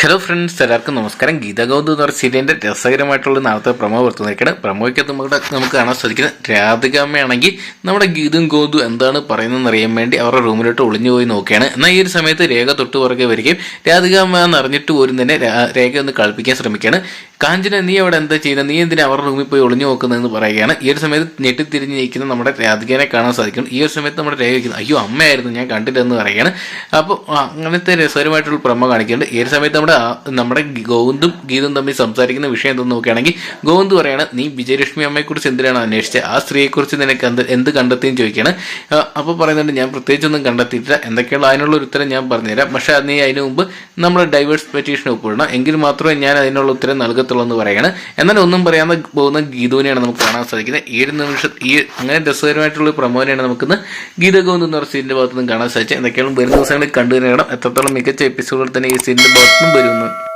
Hello friends എല്ലാവർക്കും നമസ്കാരം. ഗീത ഗൗതം എന്ന് പറഞ്ഞ സീരിയലിന്റെ രസകരമായിട്ടുള്ള നാളത്തെ പ്രമോ പുറത്തുനിൽക്കണം പ്രമോയ്ക്കകത്ത് നമ്മുടെ നമുക്ക് കാണാൻ സാധിക്കുന്നത് രാധികാമ്മയാണെങ്കിൽ നമ്മുടെ ഗീതും ഗോതു എന്താണ് പറയുന്നതെന്ന് അറിയാൻ വേണ്ടി അവരുടെ റൂമിലോട്ട് ഒളിഞ്ഞു പോയി നോക്കുകയാണ്. എന്നാൽ ഈ ഒരു സമയത്ത് രേഖ തൊട്ട് പുറകെ വരികയും രാധികാമ്മ എന്ന് അറിഞ്ഞിട്ട് പോലും തന്നെ രേഖ ഒന്ന് കളിപ്പിക്കാൻ ശ്രമിക്കുകയാണ്. കാഞ്ചന നീ അവിടെ എന്താ ചെയ്യുന്നത് നീ എന്തിനാ അവരുടെ റൂമിൽ പോയി ഒളിഞ്ഞു നോക്കുന്നതെന്ന് പറയുകയാണ്. ഈ ഒരു സമയത്ത് ഞെട്ടിത്തിരിഞ്ഞ് നിൽക്കുന്ന നമ്മുടെ രാധികനെ കാണാൻ സാധിക്കും ഈ ഒരു സമയത്ത് നമ്മുടെ രേഖ വയ്ക്കുന്നത് അയ്യോ അമ്മയായിരുന്നു ഞാൻ കണ്ടില്ലെന്ന് പറയുകയാണ്. അപ്പോൾ അങ്ങനത്തെ രസകരമായിട്ടുള്ള പ്രമ കാണിക്കുന്നുണ്ട്. ഈ ഒരു സമയത്ത് നമ്മുടെ നമ്മുടെ ഗോവിന്ദും ഗീതും തമ്മിൽ സംസാരിക്കുന്ന വിഷയം എന്തെന്ന് നോക്കുകയാണെങ്കിൽ ഗോവിന്ദ് പറയാണ് നീ വിജയലക്ഷ്മി അമ്മയെക്കുറിച്ച് എന്തിനാണ് അന്വേഷിച്ചത് ആ സ്ത്രീയെക്കുറിച്ച് നിനക്ക് എന്ത് എന്ത് കണ്ടെത്തിയെന്ന് ചോദിക്കുകയാണ് അപ്പോൾ പറയുന്നുണ്ട് ഞാൻ പ്രത്യേകിച്ചൊന്നും കണ്ടെത്തിയിട്ടില്ല. എന്തൊക്കെയുള്ള അതിനുള്ള ഉത്തരം ഞാൻ പറഞ്ഞുതരാം. പക്ഷേ നീ അതിനു മുമ്പ് നമ്മൾ ഡൈവേഴ്സ് പെറ്റീഷൻ ഒപ്പിടണം എങ്കിൽ മാത്രമേ ഞാൻ അതിനുള്ള ഉത്തരം നൽകത്തുള്ളൂ എന്ന് പറയുകയാണ് എന്നാൽ ഒന്നും പറയാതെ പോകുന്ന ഗീതുവിനെയാണ് നമുക്ക് കാണാൻ സാധിക്കുന്നത്. ഏഴ് നിമിഷം ഈ അങ്ങനെ രസകരമായിട്ടുള്ള പ്രമോനെയാണ് നമുക്കിന്ന് ഗീത ഗോവിന്ദ് എന്ന് പറഞ്ഞ സീനിന്റെ ഭാഗത്തുനിന്ന് കാണാൻ സാധിച്ചത്. എന്തൊക്കെയാണ് വരുന്ന ദിവസങ്ങളിൽ കണ്ടുവരണം എത്രത്തോളം മികച്ച എപ്പിസോഡുകൾ തന്നെ ഈ സീനിന്റെ ഭാഗത്തുനിന്നും Бэрина.